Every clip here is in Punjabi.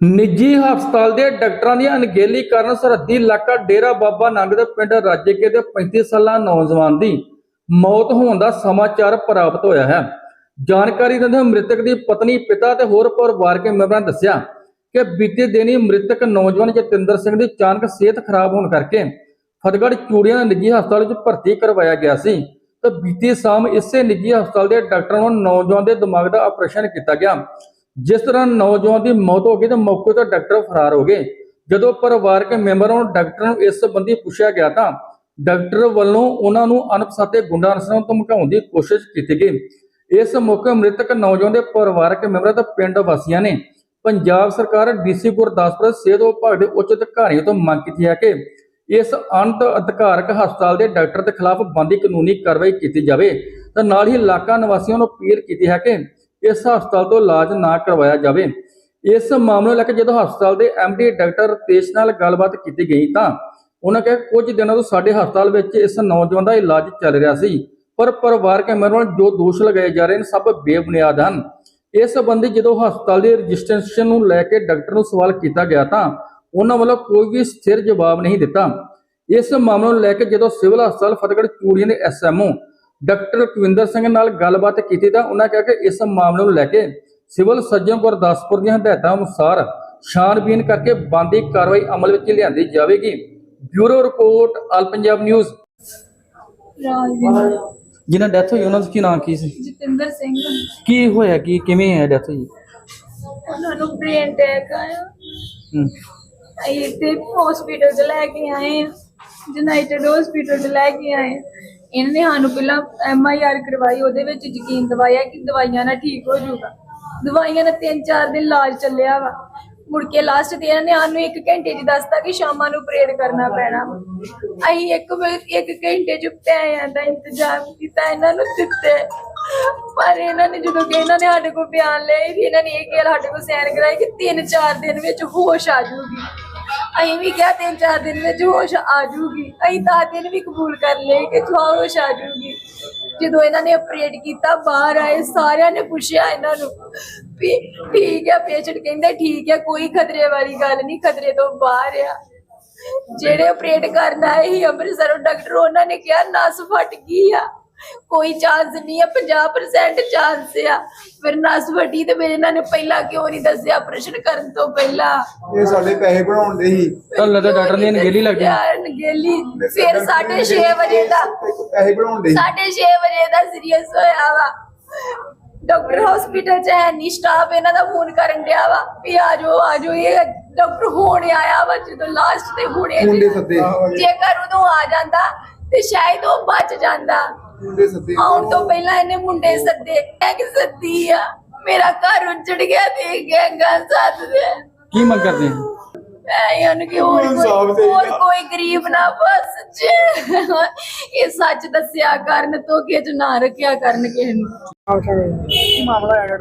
ਨਿੱਜੀ ਹਸਪਤਾਲ ਦੇ ਡਾਕਟਰਾਂ ਦੀ ਅਣਗਹਿਲੀ ਕਾਰਨ ਸਰਹੱਦੀ ਇਲਾਕਾ ਡੇਰਾ ਬਾਬਾ ਨਾਨਕ ਦੇ ਪਿੰਡ ਰਾਜੇਕੇ ਦੇ 35 ਸਾਲਾ ਨੌਜਵਾਨ ਦੀ ਮੌਤ ਹੋਣ ਦਾ ਸਮਾਚਾਰ ਪ੍ਰਾਪਤ ਹੋਇਆ ਹੈ। ਜਾਣਕਾਰੀ ਦਿੰਦੇ ਮ੍ਰਿਤਕ ਦੀ ਪਤਨੀ, ਪਿਤਾ ਤੇ ਹੋਰ ਪਰਿਵਾਰਕ ਮੈਂਬਰਾਂ ਨੇ ਦੱਸਿਆ ਕਿ ਬੀਤੇ ਦਿਨੀ ਮ੍ਰਿਤਕ ਨੌਜਵਾਨ ਜਤਿੰਦਰ ਸਿੰਘ ਦੀ ਅਚਾਨਕ ਸਿਹਤ ਖਰਾਬ ਹੋਣ ਕਰਕੇ ਫਤਿਹਗੜ੍ਹ ਚੂੜੀਆਂ ਨਿੱਜੀ ਹਸਪਤਾਲ ਵਿੱਚ ਭਰਤੀ ਕਰਵਾਇਆ ਗਿਆ ਸੀ। ਤੇ ਬੀਤੀ ਸ਼ਾਮ ਇਸੇ ਨਿੱਜੀ ਹਸਪਤਾਲ ਦੇ ਡਾਕਟਰਾਂ ਨੂੰ ਨੌਜਵਾਨ ਦੇ ਦਿਮਾਗ ਦਾ ਆਪਰੇਸ਼ਨ ਕੀਤਾ ਗਿਆ। ਜਿਸ ਤਰ੍ਹਾਂ ਨੌਜਵਾਨ ਦੀ ਮੌਤ ਹੋ ਗਈ ਤਾਂ ਮੌਕੇ ਤੋਂ ਡਾਕਟਰ ਫਰਾਰ ਹੋ ਗਏ। ਜਦੋਂ ਪਰਿਵਾਰਕ ਮੈਂਬਰਾਂ ਨੂੰ ਡਾਕਟਰ ਨੂੰ ਇਸ ਸੰਬੰਧੀ ਪੁੱਛਿਆ ਗਿਆ ਤਾਂ ਡਾਕਟਰ ਵੱਲੋਂ ਉਹਨਾਂ ਨੂੰ ਅਣਪਛਾਤੇ ਗੁੰਡਾ ਅਨਸਰਾਂ ਨੂੰ ਧਮਕਾਉਣ ਦੀ ਕੋਸ਼ਿਸ਼ ਕੀਤੀ ਗਈ। ਇਸ ਮੌਕੇ ਮ੍ਰਿਤਕ ਨੌਜਵਾਨ ਦੇ ਪਰਿਵਾਰਕ ਮੈਂਬਰਾਂ ਤੇ ਪਿੰਡ ਵਾਸੀਆਂ ਨੇ ਪੰਜਾਬ ਸਰਕਾਰ ਡੀਸੀ ਗੁਰਦਾਸਪੁਰ ਸਿਹਤ ਵਿਭਾਗ ਦੇ ਉੱਚ ਅਧਿਕਾਰੀਆਂ ਤੋਂ ਮੰਗ ਕੀਤੀ ਹੈ ਕਿ ਇਸ ਅਣਤ ਅਧਿਕਾਰਕ ਹਸਪਤਾਲ ਦੇ ਡਾਕਟਰ ਦੇ ਖਿਲਾਫ ਬੰਦੀ ਕਾਨੂੰਨੀ ਕਾਰਵਾਈ ਕੀਤੀ ਜਾਵੇ। ਤਾਂ ਨਾਲ ਹੀ ਇਲਾਕਾ ਨਿਵਾਸੀਆਂ ਨੂੰ ਅਪੀਲ ਕੀਤੀ ਹੈ ਕਿ ਇਸ ਹਸਪਤਾਲ ਤੋਂ ਇਲਾਜ ਨਾ ਕਰਵਾਇਆ ਜਾਵੇ। ਇਸ ਮਾਮਲੇ ਨੂੰ ਲੈ ਕੇ ਜਦੋਂ ਹਸਪਤਾਲ ਦੇ ਐਮਡੀ ਡਾਕਟਰ ਰਤੇਸ਼ ਨਾਲ ਗੱਲਬਾਤ ਕੀਤੀ ਗਈ ਤਾਂ ਉਹਨਾਂ ਕਿਹਾ, ਕੁਝ ਦਿਨਾਂ ਤੋਂ ਸਾਡੇ ਹਸਪਤਾਲ ਵਿੱਚ ਇਸ ਨੌਜਵਾਨ ਦਾ ਇਲਾਜ ਚੱਲ ਰਿਹਾ ਸੀ, ਪਰ ਪਰਿਵਾਰਕ ਮੈਂਬਰਾਂ ਵੱਲੋਂ ਜੋ ਦੋਸ਼ ਲਗਾਏ ਜਾ ਰਹੇ ਨੇ ਸਭ ਬੇਬੁਨਿਆਦ ਹਨ। ਇਸ ਸੰਬੰਧੀ ਜਦੋਂ ਹਸਪਤਾਲ ਦੀ ਰਜਿਸਟ੍ਰੇਸ਼ਨ ਨੂੰ ਲੈ ਕੇ ਡਾਕਟਰ ਨੂੰ ਸਵਾਲ ਕੀਤਾ ਗਿਆ ਤਾਂ ਉਹਨਾਂ ਵੱਲੋਂ ਕੋਈ ਵੀ ਸਥਿਰ ਜਵਾਬ ਨਹੀਂ ਦਿੱਤਾ। ਇਸ ਮਾਮਲੇ ਨੂੰ ਲੈ ਕੇ ਜਦੋਂ ਸਿਵਲ ਹਸਪਤਾਲ ਫਤਿਹਗੜ੍ਹ ਚੂੜੀਆਂ ਦੇ ਐਸਐਮਓ ਡਾਕਟਰ ਕੁਵਿੰਦਰ ਸਿੰਘ ਨਾਲ ਗੱਲਬਾਤ ਕੀਤੀ ਤਾਂ ਉਹਨਾਂ ਕਿਹਾ ਕਿ ਇਸ ਮਾਮਲੇ ਨੂੰ ਲੈ ਕੇ ਸਿਵਲ ਸਰਜਨ ਗੁਰਦਾਸਪੁਰ ਦੀਆਂ ਹਦਾਇਤਾਂ ਅਨੁਸਾਰ ਛਾਣਬੀਨ ਕਰਕੇ ਬੰਦੀ ਕਾਰਵਾਈ ਅਮਲ ਵਿੱਚ ਲਿਆਂਦੀ ਜਾਵੇਗੀ। Bureau report all Punjab news. ਜਿਨ੍ਹਾਂ ਡੈਥ ਹੋਈ ਉਹਨਾਂ ਦਾ ਕੀ ਨਾਮ ਕੀ ਸੀ? ਜਤਿੰਦਰ ਸਿੰਘ। ਕੀ ਹੋਇਆ ਕੀ ਕਿਵੇਂ ਹੈ ਡੈਥ ਹੋਈ? ਉਹਨਾਂ ਨੂੰ ਬ੍ਰੇਨ ਅਟੈਕ ਆਇਆ। ਹੂੰ। ਅਸੀਂ ਇੱਥੇ ਹਸਪੀਟਲ ਚ ਲੈ ਕੇ ਆਏ ਯੂਨਾਈਟਿਡ ਹਸਪੀਟਲ ਚ ਲੈ ਕੇ ਆਏ ਇਹਨਾਂ ਨੇ ਸਾਨੂੰ ਪਹਿਲਾਂ ਐਮ ਆਈ ਆਰ ਕਰਵਾਈ, ਉਹਦੇ ਵਿੱਚ ਯਕੀਨ ਦਵਾਇਆ ਕਿ ਦਵਾਈਆਂ ਨਾਲ ਠੀਕ ਹੋ ਜਾਊਗਾ। ਦਵਾਈਆਂ ਨਾਲ ਤਿੰਨ ਚਾਰ ਦਿਨ ਇਲਾਜ ਚੱਲਿਆ ਵਾ। ਮੁੜ ਕੇ ਲਾਸਟ ਤੇ ਇਹਨਾਂ ਨੇ ਸਾਨੂੰ ਇੱਕ ਘੰਟੇ ਚ ਦੱਸਤਾ ਕਿ ਸ਼ਾਮਾਂ ਨੂੰ ਪ੍ਰੇਅਰ ਕਰਨਾ ਪੈਣਾ ਵਾ। ਅਸੀਂ ਇੱਕ ਇੱਕ ਘੰਟੇ ਚ ਪੈਸਿਆਂ ਦਾ ਇੰਤਜ਼ਾਮ ਕੀਤਾ ਇਹਨਾਂ ਨੂੰ ਦਿੱਤੇ। ਪਰ ਇਹਨਾਂ ਨੇ ਜਦੋਂ ਕਿ ਇਹਨਾਂ ਨੇ ਸਾਡੇ ਕੋਲ ਬਿਆਨ ਲਏ ਇਹਨਾਂ ਨੇ ਇਹ ਕਿਹਾ ਸਾਡੇ ਕੋਲ ਸਾਈਨ ਕਰਾਏ ਕਿ ਤਿੰਨ ਚਾਰ ਦਿਨ ਵਿੱਚ ਹੋਸ਼ ਆ ਜਾਊਗੀ। ਅਸੀਂ ਵੀ ਕਿਹਾ ਤਿੰਨ ਚਾਰ ਦਿਨ ਵਿੱਚ ਹੋਸ਼ ਆ ਜਾਊਗੀ। ਅਸੀਂ ਤਾਂ ਦਿਨ ਵੀ ਕਬੂਲ ਕਰ ਲਏ ਕਿ ਹੋਸ਼ ਆ ਜਾਊਗੀ। ਜਦੋਂ ਇਹਨਾਂ ਨੇ ਆਪਰੇਟ ਕੀਤਾ, ਬਾਹਰ ਆਏ, ਸਾਰਿਆਂ ਨੇ ਪੁੱਛਿਆ ਇਹਨਾਂ ਨੂੰ ਵੀ ਠੀਕ ਹੈ ਪੇਸ਼ੈਂਟ ਕਹਿੰਦਾ ਠੀਕ ਹੈ ਕੋਈ ਖਤਰੇ ਵਾਲੀ ਗੱਲ ਨਹੀਂ, ਖਤਰੇ ਤੋਂ ਬਾਹਰ ਆ। ਜਿਹੜੇ ਆਪਰੇਟ ਕਰਨ ਆਏ ਸੀ ਅੰਮ੍ਰਿਤਸਰੋਂ, ਡਾਕਟਰ ਉਹਨਾਂ ਨੇ ਕਿਹਾ, ਨਸ ਫਟ ਗਈ ਆ। ਕੋਈ ਚਾਂਸ ਨਹੀਂ ਆ 50% ਚਾਂਸ ਆ। ਫਿਰ ਨਸ ਫਟੀ ਤੇ ਮੇਰੇ ਇਹਨਾਂ ਨੇ ਪਹਿਲਾਂ ਕਿਉਂ ਨਹੀਂ ਦੱਸਿਆ ਆਪਰੇਸ਼ਨ ਕਰਨ ਤੋਂ ਪਹਿਲਾਂ? ਇਹ ਸਾਡੇ ਪੈਸੇ ਬਣਾਉਣ ਦੇ ਹੀ। ਤੁਹਾਨੂੰ ਲੱਗਦਾ ਡਾਕਟਰ ਦੀ ਅਣਗਹਿਲੀ ਹੈ? ਯਾਰ, ਅਣਗਹਿਲੀ ਫਿਰ 6:30 ਵਜੇ ਦਾ ਪੈਸੇ ਬਣਾਉਣ ਦੇ ਹੀ। 6:30 ਵਜੇ ਦਾ ਸੀਰੀਅਸ ਹੋਇਆ ਵਾ। ਡਾਕਟਰ ਹਸਪੀਟਲ ਚ ਹੈ ਨਹੀਂ ਸਟਾਫ ਇਹਨਾਂ ਦਾ ਫੋਨ ਕਰਨ ਡਿਆ ਵਾ ਵੀ ਆ ਜਾਓ ਆ ਜਾਓ ਇਹ ਡਾਕਟਰ ਹੁਣ ਆਇਆ ਵਾ ਜਦੋਂ ਲਾਸਟ ਤੇ ਹੁਣੇ ਮੁੰਡੇ ਸੱਦੇ। ਜੇਕਰ ਉਦੋਂ ਆ ਜਾਂਦਾ ਤੇ ਸ਼ਾਇਦ ਉਹ ਬਚ ਜਾਂਦਾ। ਮੁੰਡੇ ਸੱਦੇ ਆਉਣ ਤੋਂ ਪਹਿਲਾਂ ਇਹਨੇ ਮੁੰਡੇ ਸੱਦੇ ਕਹਿ ਕਿ ਸੱਦੀ ਆ। ਮੇਰਾ ਘਰ ਉੱਜੜ ਗਿਆ ਤੇ ਗੈਂਗਾ ਸੱਦਦੇ। ਕੀ ਮੰਗ ਕਰਦੇ ਹੋ ਐ ਉਹਨੂੰ ਕਿ ਹੋਰ ਇਨਸਾਫ਼ ਕੋਈ ਚਾਹੀਦਾ। ਹੋਰ ਕੋਈ ਗਰੀਬ ਨਾ ਬਸ ਜੇ ਇਹ ਸੱਚ ਦੱਸਿਆ ਕਰਨ ਤੋਂ ਕਿ ਚ ਨਾ ਰੱਖਿਆ ਕਰਨ ਕਿਸੇ ਨੂੰ। ਮਾਮਲਾ ਹੈਗਾ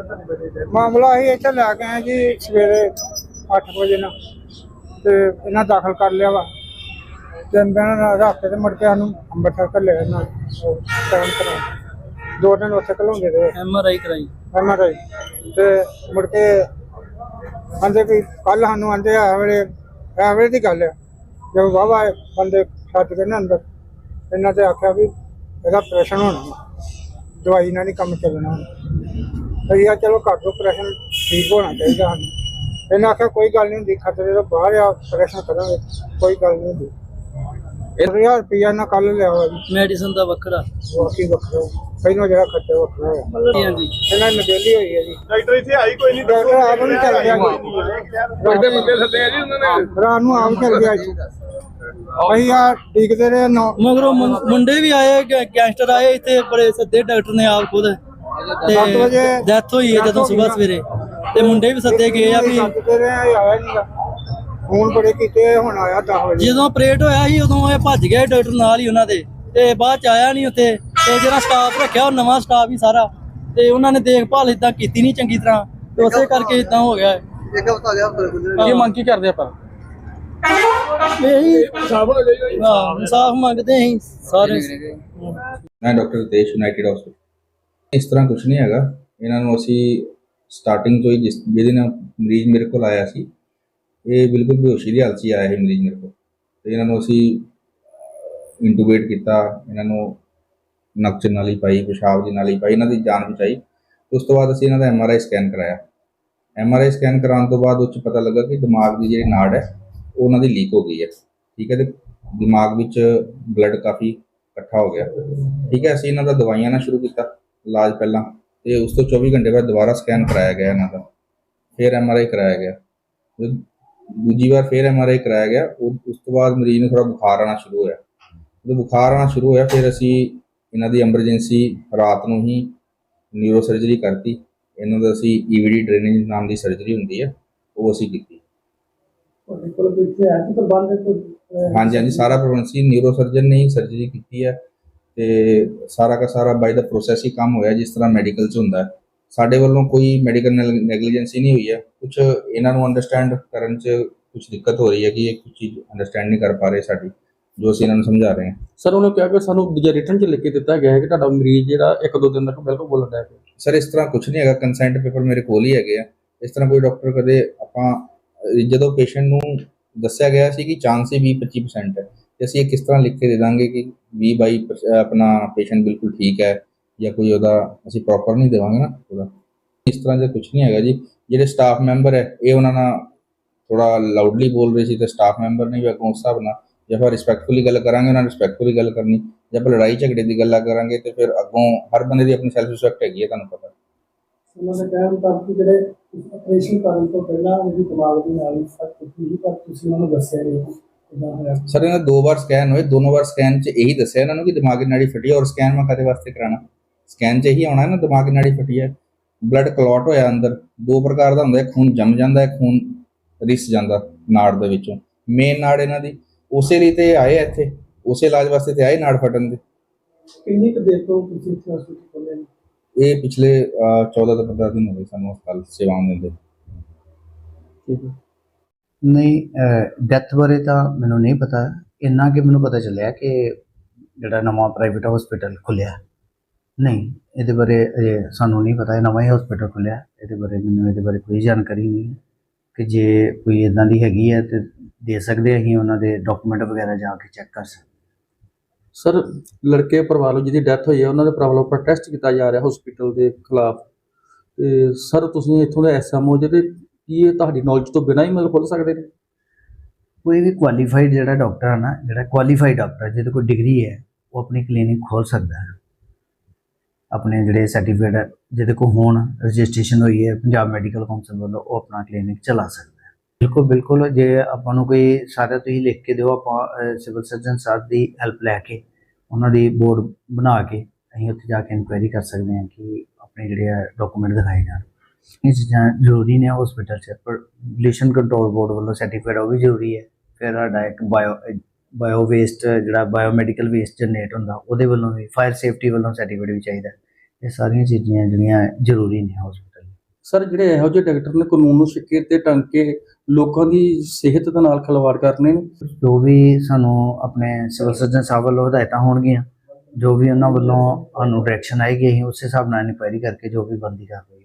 ਮਾਮਲਾ ਅਸੀਂ ਇੱਥੇ ਲੈ ਕੇ ਆਏ ਜੀ ਸਵੇਰੇ 8 ਵਜੇ ਨਾਲ। ਤੇ ਇਹਨਾਂ ਦਾਖਲ ਕਰ ਲਿਆ ਵਾ। ਤਿੰਨ ਦਿਨ ਰਾਤੇ ਤੇ ਮੁੜ ਕੇ ਸਾਨੂੰ ਅੰਮ੍ਰਿਤਸਰ ਘੱਲੇ ਨਾ ਕਰਨ ਕਰਾ ਦੋ ਦਿਨ ਉੱਥੇ ਘਲਾਉਂਦੇ ਰਹੇ। ਐਮ ਆਰ ਆਈ ਕਰਾਈ। ਐਮਆਰਆਈ ਤੇ ਮੁੜ ਕੇ ਆਂਦੇ ਵੀ ਕੱਲ ਸਾਨੂੰ ਆਂਦੇ ਆ ਵੇਲੇ ਇਹ ਵੇਲੇ ਦੀ ਗੱਲ ਹੈ ਜਦੋਂ ਵਾਵਾ ਬੰਦੇ ਛੱਡ ਕੇ ਨਾ ਅੰਦਰ ਇਹਨਾਂ ਤੇ ਆਖਿਆ ਵੀ ਇਹਦਾ ਆਪਰੇਸ਼ਨ ਹੋਣਾ। ਦਵਾਈ ਨਾਲ ਨਹੀਂ ਕੰਮ ਚੱਲਣਾ। ਅਸੀਂ ਆ ਚਲੋ ਘਰ ਤੋਂ ਆਪਰੇਸ਼ਨ ਠੀਕ ਹੋਣਾ ਚਾਹੀਦਾ ਸਾਨੂੰ। ਇਹਨਾਂ ਆਖਿਆ ਕੋਈ ਗੱਲ ਨਹੀਂ ਹੁੰਦੀ ਖਤਰੇ ਤੋਂ ਬਾਹਰ ਆ ਆਪਰੇਸ਼ਨ ਕਰਾਂਗੇ ਕੋਈ ਗੱਲ ਨਹੀਂ ਹੁੰਦੀ। ਇੱਕ ਹਜ਼ਾਰ ਰੁਪਈਆ ਨਾ ਕੱਲ ਲਿਆ ਵਾ ਜੀ ਮੈਡੀਸਨ ਦਾ ਵੱਖਰਾ। ਬਾਕੀ ਵੱਖਰਾ। ਪਹਿਲਾਂ ਜਿਹੜਾ ਖਰਚਾ ਵੱਖਰਾ ਹੋਇਆ ਹਾਂਜੀ ਇਹਨਾਂ ਨੂੰ ਨਗੇਲੀ ਹੋਈ ਹੈ ਜੀ। ਡਾਕਟਰ ਇੱਥੇ ਆਈ ਕੋਈ ਨਹੀਂ ਡਾਕਟਰ ਆਪ ਨੂੰ ਚੱਲ ਗਿਆ ਵੱਡੇ ਬੰਦੇ ਸੱਦੇ ਆ ਜੀ ਉਹਨਾਂ ਨੇ? ਰਾਤ ਨੂੰ ਆਪ ਚੱਲ ਗਿਆ ਜੀ। ਅਸੀਂ ਆ ਟਿਕਦੇ ਰਹੇ ਮਗਰੋਂ ਮੁੰਡੇ ਵੀ ਆਏ ਗੈਂਗਸਟਰ ਆਏ ਇੱਥੇ ਬੜੇ ਸੱਦੇ ਡਾਕਟਰ ਨੇ ਆਪ ਖੁਦ। ਸੱਤ ਵਜੇ ਤੇ ਡੈਥ ਹੋਈ ਹੈ ਜਦੋਂ ਸਵੇਰ ਸਵੇਰੇ। ਤੇ ਮੁੰਡੇ ਵੀ ਸੱਦੇ ਗਏ ਆ ਵੀ ਹੁਣ ਬੜੇ ਕੀਤੇ ਹੁਣ ਆਇਆ 10 ਵਜੇ। ਜਦੋਂ ਆਪਰੇਟ ਹੋਇਆ ਸੀ ਉਦੋਂ ਇਹ ਭੱਜ ਗਏ ਡਾਕਟਰ ਨਾਲ ਹੀ ਉਹਨਾਂ ਦੇ। ਤੇ ਬਾਅਦ ਚ ਆਇਆ ਨਹੀਂ ਉੱਥੇ। ਤੇ ਜਿਹੜਾ ਸਟਾਫ ਰੱਖਿਆ ਉਹ ਨਵਾਂ ਸਟਾਫ ਹੀ ਸਾਰਾ। ਤੇ ਉਹਨਾਂ ਨੇ ਦੇਖਭਾਲ ਇਦਾਂ ਕੀਤੀ ਨਹੀਂ ਚੰਗੀ ਤਰ੍ਹਾਂ। ਤੇ ਉਸੇ ਕਰਕੇ ਇਦਾਂ ਹੋ ਗਿਆ। ਕੀ ਮੰਗ ਕੀ ਕਰਦੇ ਆਪਾਂ? ਇਹੀ ਹਾਂ ਇਨਸਾਫ ਮੰਗਦੇ ਅਸੀਂ ਸਾਰੇ। ਮੈਂ ਡਾਕਟਰ ਰਤੇਸ਼ ਯੂਨਾਈਟਿਡ ਹਸਪੀਟਲ ਇਸ ਤਰ੍ਹਾਂ ਕੁਝ ਨਹੀਂ ਹੈਗਾ। ਇਹਨਾਂ ਨੂੰ ਅਸੀਂ ਸਟਾਰਟਿੰਗ ਤੋਂ ਹੀ ਜਿਸ ਜਿਹਦੇ ਨਾਲ ਮਰੀਜ਼ ਮੇਰੇ ਕੋਲ ਆਇਆ ਸੀ ਇਹ ਬਿਲਕੁਲ ਬੇਹੋਸ਼ੀ ਦੀ ਹਾਲਤ 'ਚ ਹੀ ਆਇਆ ਸੀ ਮਰੀਜ਼ ਮੇਰੇ ਕੋਲ। ਤੇ ਇਹਨਾਂ ਨੂੰ ਅਸੀਂ ਇੰਟੂਬੇਟ ਕੀਤਾ, ਇਹਨਾਂ ਨੂੰ ਨੱਕ 'ਚ ਨਾਲੀ ਪਾਈ, ਪਿਸ਼ਾਬ ਦੀ ਨਾਲੀ ਪਾਈ, ਇਹਨਾਂ ਦੀ ਜਾਨ ਬਚਾਈ। ਉਸ ਤੋਂ ਬਾਅਦ ਅਸੀਂ ਇਹਨਾਂ ਦਾ ਐਮਆਰਆਈ ਸਕੈਨ ਕਰਾਇਆ। ਐਮਆਰਆਈ ਸਕੈਨ ਕਰਾਉਣ ਤੋਂ ਬਾਅਦ ਉਹ 'ਚ ਪਤਾ ਲੱਗਾ ਕਿ ਦਿਮਾਗ ਦੀ ਜਿਹੜੀ ਨਾੜ ਹੈ, ਉਹ ਉਹਨਾਂ ਦੀ ਲੀਕ ਹੋ ਗਈ ਹੈ। ਠੀਕ ਹੈ ਤੇ ਦਿਮਾਗ ਵਿੱਚ ਬਲੱਡ ਕਾਫੀ ਇਕੱਠਾ ਹੋ ਗਿਆ। ਠੀਕ ਹੈ, ਅਸੀਂ ਇਹਨਾਂ ਦਾ ਦਵਾਈਆਂ ਨਾਲ ਸ਼ੁਰੂ ਕੀਤਾ, ਇਲਾਜ ਪਹਿਲਾਂ। ਤੇ ਉਸ ਤੋਂ 24 ਘੰਟੇ ਬਾਅਦ ਦੁਬਾਰਾ ਸਕੈਨ ਕਰਾਇਆ ਗਿਆ ਇਹਨਾਂ ਦਾ। ਫਿਰ ਐਮਆਰਆਈ ਕਰਾਇਆ ਗਿਆ। ਦੂਜੀ ਵਾਰ ਫਿਰ ਐਮਆਰਆਈ ਕਰਾਇਆ ਗਿਆ। ਉਸ ਤੋਂ ਬਾਅਦ ਮਰੀਜ਼ ਨੂੰ ਥੋੜਾ ਬੁਖਾਰ ਆਉਣਾ ਸ਼ੁਰੂ ਹੋਇਆ। ਜਦੋਂ ਬੁਖਾਰ ਆਉਣਾ ਸ਼ੁਰੂ ਹੋਇਆ ਫਿਰ ਅਸੀਂ ਇਹਨਾਂ ਦੀ ਐਮਰਜੈਂਸੀ ਰਾਤ ਨੂੰ ਹੀ ਨਿਊਰੋ ਸਰਜਰੀ ਕਰਤੀ। ਇਹਨਾਂ ਦਾ ਅਸੀਂ ਈਵੀਡੀ ਡਰੇਨੇਜ ਨਾਮ ਦੀ ਸਰਜਰੀ ਹੁੰਦੀ ਹੈ ਉਹ ਅਸੀਂ ਕੀਤੀ। ਤੁਹਾਡੇ ਕੋਲ ਕੋਈ ਪ੍ਰਬੰਧ ਕੋਈ? ਹਾਂਜੀ ਹਾਂਜੀ ਸਾਰਾ ਪ੍ਰਬੰਧ ਸੀ। ਨਿਊਰੋ ਸਰਜਨ ਨੇ ਹੀ ਸਰਜਰੀ ਕੀਤੀ ਹੈ ਤੇ ਸਾਰਾ ਦਾ ਸਾਰਾ ਬਾਈ ਦਾ ਪ੍ਰੋਸੈਸ ਹੀ ਕੰਮ ਹੋਇਆ ਜਿਸ ਤਰ੍ਹਾਂ ਮੈਡੀਕਲ 'ਚ ਹੁੰਦਾ ਹੈ। ਸਾਡੇ ਵੱਲੋਂ ਕੋਈ ਮੈਡੀਕਲ ਨੈਗਲੀਜੈਂਸੀ ਨਹੀਂ ਹੋਈ ਹੈ। ਕੁਝ ਇਹਨਾਂ ਨੂੰ ਅੰਡਰਸਟੈਂਡ ਕਰਨ 'ਚ ਕੁਝ ਦਿੱਕਤ ਹੋ ਰਹੀ ਹੈ ਕਿ ਇਹ ਕੁਝ ਚੀਜ਼ ਅੰਡਰਸਟੈਂਡ ਨਹੀਂ ਕਰ ਪਾ ਰਹੇ ਸਾਡੀ ਜੋ ਅਸੀਂ ਇਹਨਾਂ ਨੂੰ ਸਮਝਾ ਰਹੇ ਹਾਂ। ਸਰ ਉਹਨੇ ਕਿਹਾ ਕਿ ਸਾਨੂੰ ਦੂਜਾ ਰਿਟਰਨ 'ਚ ਲਿਖ ਕੇ ਦਿੱਤਾ ਗਿਆ ਹੈ ਕਿ ਤੁਹਾਡਾ ਮਰੀਜ਼ ਜਿਹੜਾ ਇੱਕ ਦੋ ਦਿਨ ਤੱਕ ਬਿਲਕੁਲ ਬੋਲਣ ਦਾ ਸਰ ਇਸ ਤਰ੍ਹਾਂ ਕੁਝ ਨਹੀਂ ਹੈਗਾ। ਕੰਸੈਂਟ ਪੇਪਰ ਮੇਰੇ ਕੋਲ ਹੀ ਹੈਗੇ ਆ। ਇਸ ਤਰ੍ਹਾਂ ਕੋਈ ਡਾਕਟਰ ਕਦੇ ਆਪਾਂ ਜਦੋਂ ਪੇਸ਼ੈਂਟ ਨੂੰ ਦੱਸਿਆ ਗਿਆ ਸੀ ਕਿ ਚਾਂਸ ਹੀ 20 25% ਹੈ ਤੇ ਅਸੀਂ ਇਹ ਕਿਸ ਤਰ੍ਹਾਂ ਲਿਖ ਕੇ ਦੇ ਦਾਂਗੇ ਕਿ 20 22 perc- ਅਹ ਆਪਣਾ ਪੇਸ਼ੈਂਟ ਬਿਲਕੁਲ ਠੀਕ ਹੈ ਜਾਂ ਕੋਈ ਉਹਦਾ ਅਸੀਂ ਪ੍ਰੋਪਰ ਨਹੀਂ ਦੇਵਾਂਗੇ ਨਾ ਉਹਦਾ। ਇਸ ਤਰ੍ਹਾਂ ਦਾ ਕੁਝ ਨਹੀਂ ਹੈਗਾ ਜੀ। ਜਿਹੜੇ ਸਟਾਫ ਮੈਂਬਰ ਹੈ ਇਹ ਉਹਨਾਂ ਨਾਲ ਥੋੜਾ ਲਾਊਡਲੀ ਬੋਲ ਰਹੇ ਸੀ ਤੇ ਸਟਾਫ ਮੈਂਬਰ ਨੇ ਵੀ ਅੱਗੋਂ ਉਸ ਹਿਸਾਬ ਨਾਲ ਜੇ ਆਪਾਂ ਰਿਸਪੈਕਟਫੁਲੀ ਗੱਲ ਕਰਾਂਗੇ ਉਹਨਾਂ ਰਿਸਪੈਕਟਫੁਲੀ ਗੱਲ ਕਰਨੀ ਜੇ ਆਪਾਂ ਲੜਾਈ ਝਗੜੇ ਦੀ ਗੱਲਾਂ ਕਰਾਂਗੇ ਤੇ ਫਿਰ ਅੱਗੋਂ ਹਰ ਬੰਦੇ ਦੀ ਆਪਣੀ ਸੈਲਫ ਰਿਸਪੈਕਟ ਹੈਗੀ ਹੈ ਤੁਹਾਨੂੰ ਪਤਾ। ਉਹਨਾਂ ਨੇ ਕਿਹਾ ਮੁਤਾਬਕ ਜਿਹੜੇ ਆਪਰੇਸ਼ਨ ਕਰਨ ਤੋਂ ਪਹਿਲਾਂ ਉਹਦੀ ਦਿਮਾਗ ਦੀ ਨਾਲੀ ਫਟ ਚੁੱਕੀ ਸੀ ਪਰ ਤੁਸੀਂ ਉਹਨਾਂ ਨੂੰ ਦੱਸਿਆ ਨਹੀਂ। ਸਰ ਇਹਨਾਂ ਦੋ ਵਾਰ ਸਕੈਨ ਹੋਏ ਦੋਨੋਂ ਵਾਰ ਸਕੈਨ 'ਚ ਇਹੀ ਦੱਸਿਆ ਇਹਨਾਂ ਨੂੰ ਕਿ ਦਿਮਾਗੀ ਨਾੜੀ ਫਟੀ ਹੈ ਔਰ ਸਕੈਨ ਮੈਂ ਕਦੇ ਵਾਸਤੇ ਕਰਾਣਾ ਸਕੈਨ 'ਚ ਇਹੀ ਆਉਣਾ ਹੈ ਨਾ ਦਿਮਾਗੀ ਨਾੜੀ ਫਟੀ ਹੈ ਬਲੱਡ ਕਲੌਟ ਹੋਇਆ ਅੰਦਰ। ਦੋ ਪ੍ਰਕਾਰ ਦਾ ਹੁੰਦਾ ਹੈ ਖੂਨ ਜੰਮ ਜਾਂਦਾ ਹੈ ਖੂਨ ਰਿਸ ਜਾਂਦਾ ਨਾੜ ਦੇ ਵਿੱਚੋਂ। ਮੇਨ ਨਾੜ ਇਹਨਾਂ ਦੀ। ਉਸੇ ਲਈ ਤੇ ਆਏ ਇੱਥੇ। ਉਸੇ ਇਲਾਜ ਵਾਸਤੇ ਤੇ ਆਏ ਨਾੜ ਫਟਣ ਦੇ। ਕਿੰਨੀ ਕੁ ਦੇਰ ਤੋਂ ਤੁਸੀਂ ਇੱਥੇ ਹਸਪੀਟਲ ਖੋਲੇ ਨੇ? ਇਹ ਪਿਛਲੇ ਅਹ, 14 ਤੋਂ 15 ਦਿਨ ਹੋ ਗਏ ਸਾਨੂੰ ਹਸਪਤਾਲ ਸੇਵਾਵਾਂ ਦਿੰਦੇ। ਨਹੀਂ ਡੈਥ ਬਾਰੇ ਤਾਂ ਮੈਨੂੰ ਨਹੀਂ ਪਤਾ। ਇੰਨਾ ਕਿ ਮੈਨੂੰ ਪਤਾ ਚੱਲਿਆ ਕਿ ਜਿਹੜਾ ਨਵਾਂ ਪ੍ਰਾਈਵੇਟ ਹਸਪੀਟਲ ਖੁੱਲਿਆ ਨਹੀਂ ਇਹਦੇ ਬਾਰੇ ਅਜੇ ਸਾਨੂੰ ਨਹੀਂ ਪਤਾ ਇਹ ਨਵਾਂ ਹੀ ਹਸਪੀਟਲ ਖੁੱਲਿਆ ਇਹਦੇ ਬਾਰੇ ਮੈਨੂੰ ਇਹਦੇ ਬਾਰੇ ਕੋਈ ਜਾਣਕਾਰੀ ਨਹੀਂ ਹੈ ਕਿ ਜੇ ਕੋਈ ਇਦਾਂ ਦੀ ਹੈਗੀ ਹੈ ਤੇ ਦੇ ਸਕਦੇ ਹਾਂ ਅਸੀਂ ਉਹਨਾਂ ਦੇ ਡਾਕੂਮੈਂਟ ਵਗੈਰਾ ਜਾ ਕੇ ਚੈੱਕ ਕਰ ਸਕਦੇ। ਸਰ ਲੜਕੇ ਪਰਿਵਾਰ ਨੂੰ ਜਿਹਦੀ ਡੈਥ ਹੋਈ ਹੈ ਉਹਨਾਂ ਦੇ ਪਰਿਵਾਰ ਉੱਪਰ ਟੈਸਟ ਕੀਤਾ ਜਾ ਰਿਹਾ ਹਸਪੀਟਲ ਦੇ ਖਿਲਾਫ। ਤੇ ਸਰ ਤੁਸੀਂ ਇੱਥੋਂ ਦੇ ਐਸਐਮਓ ਜਿਹਦੇ ਕੀ ਇਹ ਤੁਹਾਡੀ ਨੌਲੇਜ ਤੋਂ ਬਿਨਾਂ ਹੀ ਮਤਲਬ ਖੁੱਲ ਸਕਦੇ ਨੇ? ਕੋਈ ਵੀ ਕੁਆਲੀਫਾਈਡ ਜਿਹੜਾ ਡਾਕਟਰ ਹੈ ਨਾ ਜਿਹੜਾ ਕੁਆਲੀਫਾਈਡ ਡਾਕਟਰ ਜਿਹਦੇ ਕੋਲ ਡਿਗਰੀ ਹੈ ਉਹ ਆਪਣੀ ਕਲੀਨਿਕ ਖੋਲ ਸਕਦਾ ਹੈ। ਆਪਣੇ ਜਿਹੜੇ ਸਰਟੀਫਿਕੇਟ ਜਿਹਦੇ ਕੋਲ ਹੋਣ ਰਜਿਸਟ੍ਰੇਸ਼ਨ ਹੋਈ ਹੈ, ਪੰਜਾਬ ਮੈਡੀਕਲ ਕਾਉਂਸਲ ਵੱਲੋਂ, ਉਹ ਆਪਣਾ ਕਲੀਨਿਕ ਚਲਾ ਸਕਦਾ ਹੈ। ਬਿਲਕੁਲ ਬਿਲਕੁਲ, ਜੇ ਆਪਾਂ ਨੂੰ ਕੋਈ ਸਾਰਾ ਤੁਸੀਂ ਲਿਖ ਕੇ ਦਿਓ, ਆਪਾਂ ਸਿਵਲ ਸਰਜਨ ਸਾਹਿਬ ਦੀ ਹੈਲਪ ਲੈ ਕੇ, ਉਹਨਾਂ ਦੀ ਬੋਰਡ ਬਣਾ ਕੇ, ਅਸੀਂ ਉੱਥੇ ਜਾ ਕੇ ਇਨਕੁਆਇਰੀ ਕਰ ਸਕਦੇ ਹਾਂ ਕਿ ਆਪਣੇ ਜਿਹੜੇ ਡਾਕੂਮੈਂਟ ਦਿਖਾਏ ਜਾਣ। ਇਹ ਚੀਜ਼ਾਂ ਜ਼ਰੂਰੀ ਨੇ ਹਸਪੀਟਲ 'ਚ, ਪਰ ਪੋਲਿਊਸ਼ਨ ਕੰਟਰੋਲ ਬੋਰਡ ਵੱਲੋਂ ਸਰਟੀਫਿਕੇਟ ਉਹ ਵੀ ਜ਼ਰੂਰੀ ਹੈ। ਫਿਰ ਸਾਡਾ ਇੱਕ ਬਾਇਓ ਬਾਇਓ ਵੇਸਟ ਜਿਹੜਾ ਬਾਇਓਮੈਡੀਕਲ ਵੇਸਟ ਜਨਰੇਟ ਹੁੰਦਾ ਉਹਦੇ ਵੱਲੋਂ ਵੀ ਫਾਇਰ ਸੇਫਟੀ ਵੱਲੋਂ ਸਰਟੀਫਿਕੇਟ ਵੀ ਚਾਹੀਦਾ ਇਹ ਸਾਰੀਆਂ ਚੀਜ਼ਾਂ ਜਿਹੜੀਆਂ ਜ਼ਰੂਰੀ ਨੇ ਹਸਪੀਟਲ ਸਰ ਜਿਹੜੇ ਇਹੋ ਜਿਹੇ ਡਾਕਟਰ ਨੇ ਕਾਨੂੰਨ ਨੂੰ ਸਿੱਕੇ ਤੇ ਟੰਗ ਕੇ ਲੋਕਾਂ ਦੀ ਸਿਹਤ ਦੇ ਨਾਲ ਖਿਲਵਾੜ ਕਰਨੇ ਨੇ? ਜੋ ਵੀ ਸਾਨੂੰ ਆਪਣੇ ਸਿਵਲ ਸਰਜਨ ਸਾਹਿਬ ਵੱਲੋਂ ਹਦਾਇਤਾਂ ਹੋਣਗੀਆਂ ਜੋ ਵੀ ਉਹਨਾਂ ਵੱਲੋਂ ਸਾਨੂੰ ਡਾਇਰੈਕਸ਼ਨ ਆਏਗੀ ਅਸੀਂ ਉਸੇ ਹਿਸਾਬ ਨਾਲ ਇਨਕੁਆਇਰੀ ਕਰਕੇ ਜੋ ਵੀ ਬੰਦੀ ਕਾਰਵਾਈ